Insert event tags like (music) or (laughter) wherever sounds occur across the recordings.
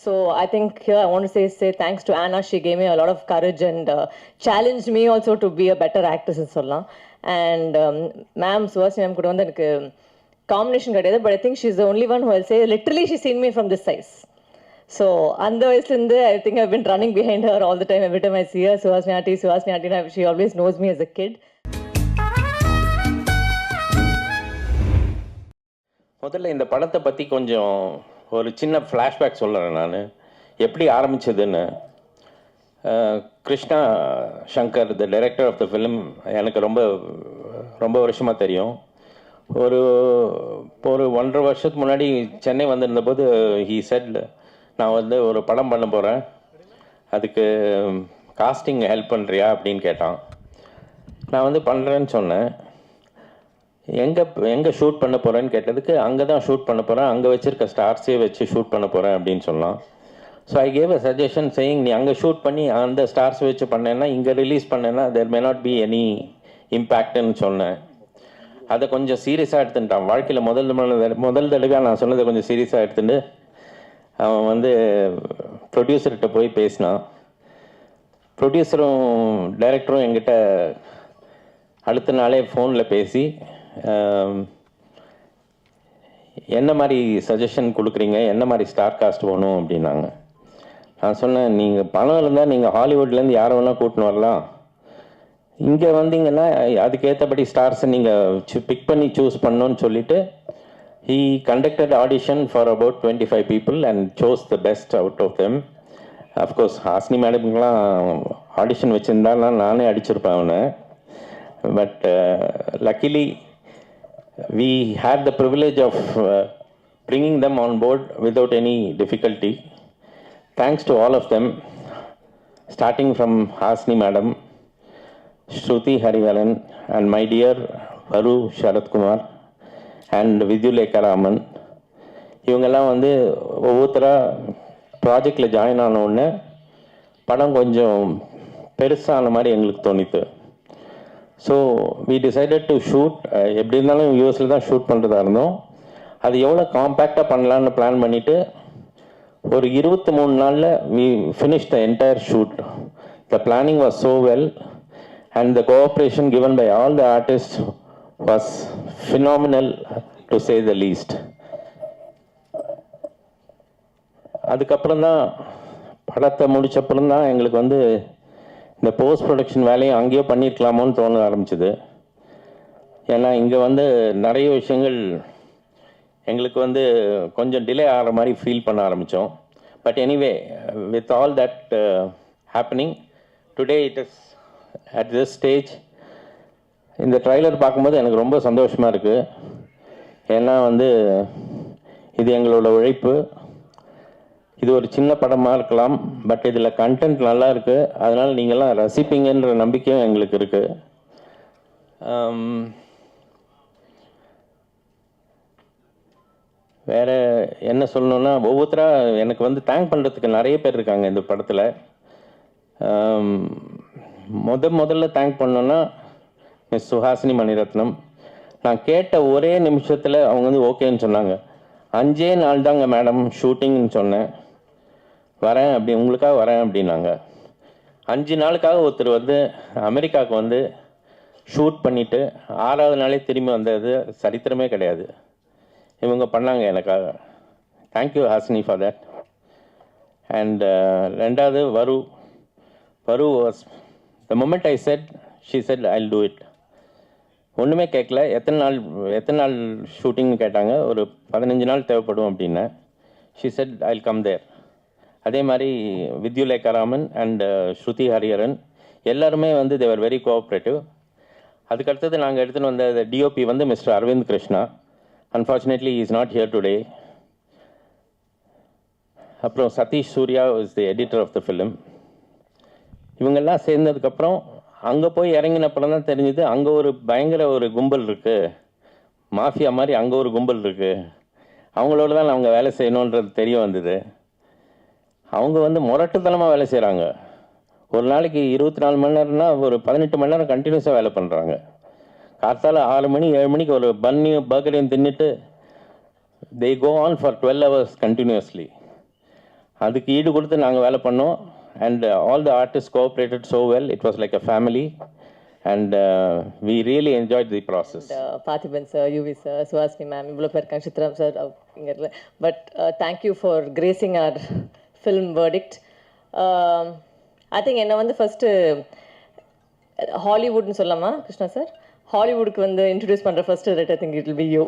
So I think here I want to say say thanks to Anna. She gave me a lot of courage and uh, challenged me also to be a better actress in சொல்லலாம். And um, ma'am Suhasini ma'am கூட வந்து எனக்கு combination கிடையாது. But I think she is only one who say literally she seen me from this size so அந்த வயசுலேருந்து I think I been running behind her all the time every time I see her Suhasini aunty Suhasini she always knows me as a kid முதல்ல இந்த படத்தை பற்றி கொஞ்சம் ஒரு சின்ன flashback சொல்கிறேன் நான். எப்படி ஆரம்பிச்சதுன்னு Krishna Shankar the director of the film எனக்கு ரொம்ப ரொம்ப வருஷமாக தெரியும். ஒரு ஒரு ஒன்றரை வருஷத்துக்கு முன்னாடி சென்னை வந்திருந்தபோது ஹீ செட் நான் வந்து ஒரு படம் பண்ண போகிறேன் அதுக்கு காஸ்டிங் ஹெல்ப் பண்ணுறியா அப்படின்னு கேட்டான். நான் வந்து பண்ணுறேன்னு சொன்னேன். எங்கே எங்கே ஷூட் பண்ண போகிறேன்னு கேட்டதுக்கு அங்கே தான் ஷூட் பண்ண போகிறேன் அங்கே வச்சுருக்க ஸ்டார்ஸே வச்சு ஷூட் பண்ண போகிறேன் அப்படின்னு சொன்னான் so I gave a suggestion saying நீ அங்கே ஷூட் பண்ணி அந்த ஸ்டார்ஸ் வச்சு பண்ணேன்னா இங்கே ரிலீஸ் பண்ணேன்னா there may not be any இம்பேக்ட்னு சொன்னேன். அதை கொஞ்சம் சீரியஸாக எடுத்துட்டான். வாழ்க்கையில் முதல் முதல் முதல் தடவையாக நான் சொன்னதை கொஞ்சம் சீரியஸாக எடுத்துட்டு அவன் வந்து ப்ரொடியூசர்கிட்ட போய் பேசினான். ப்ரொடியூசரும் டைரக்டரும் என்கிட்ட அடுத்த நாளே ஃபோனில் பேசி என்ன மாதிரி சஜஷன் கொடுக்குறீங்க? என்ன மாதிரி ஸ்டார் காஸ்ட் வேணும் அப்படின்னாங்க. நான் சொன்னேன் நீங்கள் பணம் இருந்தால் நீங்கள் ஹாலிவுட்லேருந்து யாரை வேணால் கூட்டின்னு வரலாம். இங்கே வந்தீங்கன்னா அதுக்கேற்றபடி ஸ்டார்ஸை நீங்கள் பிக் பண்ணி சூஸ் பண்ணோன்னு சொல்லிட்டு he conducted audition for about twenty five people and chose the best out of them of course Hasini மேடம்க்குலாம் audition வச்சுருந்தாலாம் நானே அடிச்சிருப்பேன் அவனை. But luckily uh, we had the privilege of uh, bringing them on board without any difficulty. Thanks to all of them, starting from Hasni Madam, Shruti Hariharan, and my dear Varu Sharat Kumar, and Vidyuleka Raman. இவங்கெல்லாம் வந்து ஒவ்வொருத்தராக ப்ராஜெக்டில் join ஆன உடனே படம் கொஞ்சம் பெருசான மாதிரி எங்களுக்கு தோணித்து so we decided to shoot எப்படி இருந்தாலும் யூஎஸில் தான் ஷூட் பண்ணுறதா இருந்தோம். அது எவ்வளோ காம்பேக்டாக பண்ணலான்னு பிளான் பண்ணிவிட்டு ஒரு இருபத்தி மூணு நாளில் we finish the entire shoot the planning was so well and the cooperation given by all the artist was phenomenal to say the least அதுக்கப்புறம் தான் படத்தை முடிச்சப்புறம் தான் எங்களுக்கு வந்து இந்த போஸ்ட் ப்ரொடக்ஷன் வேலையும் அங்கேயே பண்ணியிருக்கலாமோன்னு தோண ஆரம்பிச்சது. ஏன்னா இங்கே வந்து நிறைய விஷயங்கள் எங்களுக்கு வந்து கொஞ்சம் டிலே ஆகிற மாதிரி ஃபீல் பண்ண ஆரம்பித்தோம். But anyway with all that happening today it is at this stage இந்த ட்ரைலர் பார்க்கும்போது எனக்கு ரொம்ப சந்தோஷமாக இருக்குது ஏன்னா வந்து இது எங்களோட உழைப்பு. இது ஒரு சின்ன படமாக இருக்கலாம் பட் இதில் கண்டென்ட் நல்லா இருக்குது அதனால் நீங்கள்லாம் ரசிப்பீங்கன்ற நம்பிக்கையும் எங்களுக்கு இருக்குது வேற என்ன சொல்லணுன்னா ஒவ்வொருத்தராக எனக்கு வந்து தேங்க் பண்ணுறதுக்கு நிறைய பேர் இருக்காங்க இந்த படத்தில். முத முதல்ல தேங்க் பண்ணோன்னா மிஸ் சுஹாசினி மணிரத்னம். நான் கேட்ட ஒரே நிமிஷத்தில் அவங்க வந்து ஓகேன்னு சொன்னாங்க. அஞ்சே நாள் தாங்க மேடம் ஷூட்டிங்னு சொன்னேன். வரேன் அப்படி உங்களுக்காக வரேன் அப்படின்னாங்க. அஞ்சு நாளுக்காக ஒருத்தர் வந்து அமெரிக்காவுக்கு வந்து ஷூட் பண்ணிவிட்டு ஆறாவது நாளே திரும்பி வந்தது சரித்திரமே கிடையாது. இவங்க பண்ணாங்க எனக்காக. Thank you Hasini for that and ரெண்டாவது வரு வரு was the moment I said she said I do it ஒன்றுமே கேட்கல எத்தனை நாள் எத்தனை நாள் ஷூட்டிங்னு கேட்டாங்க. ஒரு பதினஞ்சு நாள் தேவைப்படும் அப்படின்னு she said I come there அதே மாதிரி வித்யுலேகராமன் அண்ட் uh, ஸ்ருதி ஹரிஹரன் எல்லாருமே வந்து தேவர் வெரி கோஆப்ரேட்டிவ் அதுக்கடுத்தது நாங்கள் எடுத்துகிட்டு வந்த டிஓபி வந்து mister Aravind Krishna. Unfortunately is not here today அப்புறம் Satish Surya is the editor of the film இவங்கெல்லாம் சேர்ந்ததுக்கப்புறம் அங்கே போய் இறங்கினப்பறம் தான் தெரிஞ்சுது அங்கே ஒரு பயங்கர ஒரு கும்பல் இருக்குது மாஃபியா மாதிரி அங்கே ஒரு கும்பல் இருக்குது அவங்களோட தான் அவங்க வேலை செய்யணுன்றது தெரிய வந்தது. அவங்க வந்து முரட்டுத்தனமாக வேலை செய்கிறாங்க ஒரு நாளைக்கு இருபத்தி நாலு மணி நேரம்னா ஒரு பதினெட்டு மணி நேரம் கண்டினியூஸாக வேலை பண்ணுறாங்க காத்தால் ஆறு மணி ஏழு மணிக்கு ஒரு பன்னியும் பர்கரையும் தின்னுட்டு they go on for twelve hours continuously அதுக்கு ஈடு கொடுத்து நாங்கள் வேலை பண்ணோம். And all the artist cooperated so well it was like a family and we really enjoy the process Parthiban sir UV sir Suhasini ma'am இவ்வளோ பேர் இருக்காங்க. Chitram sir இங்கே but thank you for gracing our film verdict I think என்னை வந்து first ஹாலிவுட்னு சொல்லாமா Krishna sir ஹாலிவுட்க்கு வந்து introduce பண்ணுற first rate I think it be you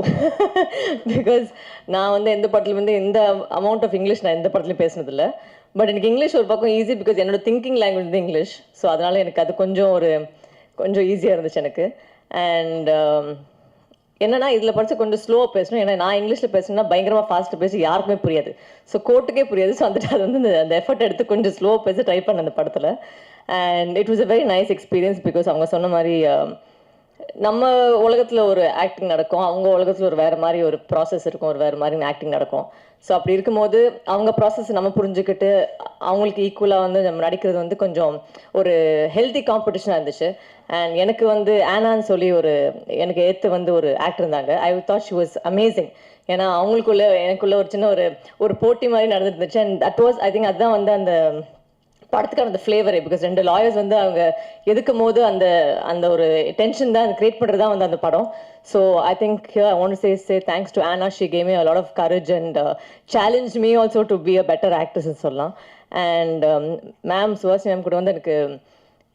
because நான் வந்து எந்த படத்துலையும் வந்து எந்த அமௌண்ட் ஆஃப் இங்கிலீஷ் நான் எந்த படத்துலையும் பேசினதில்ல. பட் எனக்கு இங்கிலீஷ் ஒரு பக்கம் ஈஸி பிகாஸ் என்னோட திங்கிங் லாங்குவேஜ் வந்து இங்கிலீஷ் ஸோ அதனால் எனக்கு அது கொஞ்சம் ஒரு கொஞ்சம் ஈஸியாக இருந்துச்சு எனக்கு. அண்ட் என்னன்னா இதில் படித்து கொஞ்சம் ஸ்லோவாக பேசணும். ஏன்னா நான் இங்கிலீஷில் பேசணும்னா பயங்கரமாக ஃபாஸ்ட்டாக பேசி யாருக்குமே புரியாது. ஸோ கோர்ட்டுக்கே புரியாது. ஸோ வந்துட்டு அது வந்து அந்த- அந்த எஃபர்ட் எடுத்து கொஞ்சம் ஸ்லோவாக பேசி ட்ரை பண்ண அந்த படத்தில். And it was a very nice experience because அவங்க சொன்ன மாதிரி um, நம்ம உலகத்தில் ஒரு ஆக்டிங் நடக்கும். அவங்க உலகத்தில் ஒரு வேறு மாதிரி ஒரு ப்ராசஸ் இருக்கும். ஒரு வேறு மாதிரி ஆக்டிங் நடக்கும். ஸோ அப்படி இருக்கும்போது அவங்க ப்ராசஸ் நம்ம புரிஞ்சுக்கிட்டு அவங்களுக்கு ஈக்குவலாக வந்து நம்ம நடிக்கிறது வந்து கொஞ்சம் ஒரு ஹெல்தி காம்படிஷனாக இருந்துச்சு. அண்ட் எனக்கு வந்து ஆனான்னு சொல்லி ஒரு எனக்கு ஏற்று வந்து ஒரு ஆக்டர் இருந்தாங்க. I thought she was amazing ஏன்னா அவங்களுக்குள்ள எனக்குள்ள ஒரு சின்ன ஒரு ஒரு போட்டி மாதிரி நடந்துட்டு இருந்துச்சு. And that was I think அதுதான் வந்து அந்த படத்துக்கான அந்த ஃப்ளேவரே பிகாஸ் ரெண்டு லாயர்ஸ் வந்து அவங்க எதுக்கும் போது அந்த அந்த ஒரு டென்ஷன் தான் கிரியேட் பண்ணுறது தான் வந்து அந்த படம். So I think I want say say thanks to ஆனா she came a lot of courage and challenge me also to be a better ஆக்ட்ரஸ்ன்னு சொல்லலாம். அண்ட் மேம் சுவாசி மேம் கூட வந்து எனக்கு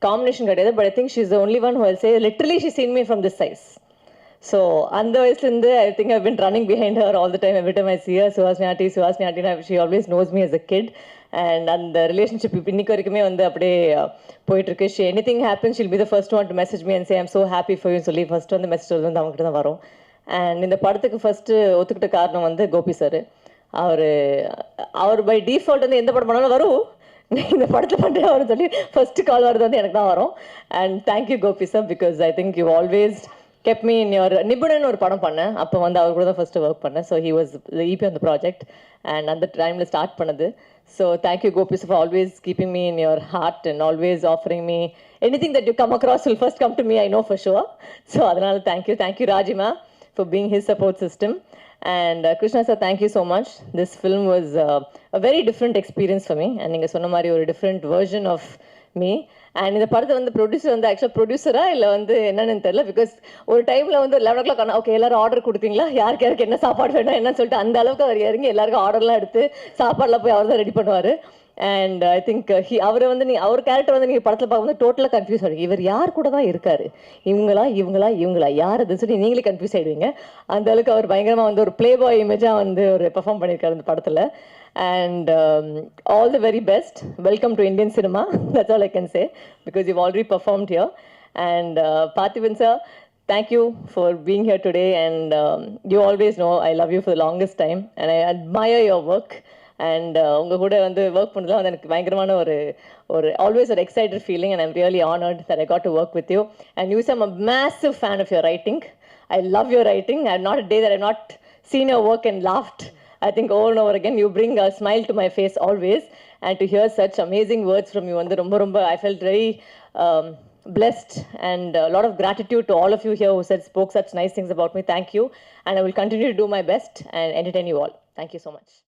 காம்பினேஷன் கிடையாது but I think she is only one who'll say literally she seen me from this size so அந்த வயசுலேருந்து I think I been running behind her all the time every time I cheer aunty Suhasini ஆட்டினா she always knows me as a kid and அந்த relationship இப்போ இன்னைக்கு வரைக்குமே வந்து அப்படியே uh, போயிட்டு இருக்கு she any thing happen she'll be the first one to message me and say I'm so happy for you சொல்லி first வந்து மெசேஜ் வந்து அவங்ககிட்ட தான் வரும். அண்ட் இந்த படத்துக்கு ஃபர்ஸ்ட் ஒத்துக்கிட்ட காரணம் வந்து கோபி சார் அவர் அவர் பை டிஃபால்ட் வந்து எந்த படம் பண்ணாலும் வரும். நீ (laughs) இந்த படத்தில் பண்ணுறேன் அவர் சொல்லி ஃபர்ஸ்ட் கால் வரது வந்து எனக்கு தான் வரும். And thank you Gopi sir because I think you always kept me in your Nibunan ஒரு படம் பண்ணேன். அப்போ வந்து அவர் கூட தான் ஃபர்ஸ்ட் ஒர்க் பண்ணேன். ஸோ ஹி வாஸ் இபி அந்த ப்ராஜெக்ட் அண்ட் அந்த டைமில் ஸ்டார்ட் பண்ணது. So thank you Gopi's for always keeping me in your heart and always offering me any thing that you come across will first come to me I know for sure so அதனால thank you thank you ராஜிமா for being his support system and Krishna sir thank you so much this film was a very different experience for me and நீங்கள் சொன்ன மாதிரி ஒரு different version of me and இந்த படத்தை வந்து producer வந்து ஆக்சுவலாக ப்ரொடியூசரா இல்லை வந்து என்னன்னு தெரியல? பிகாஸ் ஒரு டைமில் வந்து லெவன் ஓ கிளாக் ஓகே எல்லாரும் ஆர்டர் கொடுத்தீங்களா? யாருக்கு யாருக்கு என்ன சாப்பாடு வேணும் என்னன்னு சொல்லிட்டு அந்த அளவுக்கு அவர் இறங்கி எல்லாருக்கும் ஆர்டர்லாம் எடுத்து சாப்பாடுலாம் போய் அவர் தான் ரெடி பண்ணுவார். அண்ட் ஐ திங்க் ஹி அவரை வந்து நீ அவர் கேரக்டர் வந்து நீங்கள் படத்தில் பார்க்கும்போது டோட்டலாக கன்ஃபியூஸ் ஆகிடும் இவர் யார் கூட தான் இருக்கார்? இவங்களா இவங்களா இவங்களா? யார் அதுன்னு சொல்லி நீங்களே கன்ஃபியூஸ் ஆகிடுவீங்க அந்த அளவுக்கு அவர் பயங்கரமாக வந்து ஒரு ப்ளே பாய் இமேஜாக வந்து ஒரு பெர்ஃபார்ம் பண்ணியிருக்காரு அந்த படத்தில். And all the very best welcome to Indian cinema that's all I can say because you already performed here and Parthiban sir thank you for being here today. And um, you always know i love you for the longest time. And i admire your work. And உங்கள் கூட வந்து work பண்ணதுலாம் வந்து எனக்கு பயங்கரமான ஒரு ஒரு always ஒரு excited feeling and I'm really honoured that I got to work with you and use am a massive fan of your writing I love your writing I not a day that I not seen your work and laughed I think over and over again you bring a smile to my face always and to hear such amazing words from you வந்து ரொம்ப ரொம்ப I felt very um, blessed and a lot of gratitude to all of you here who said spoke such nice things about me thank you and I will continue to do my best and entertain you all thank you so much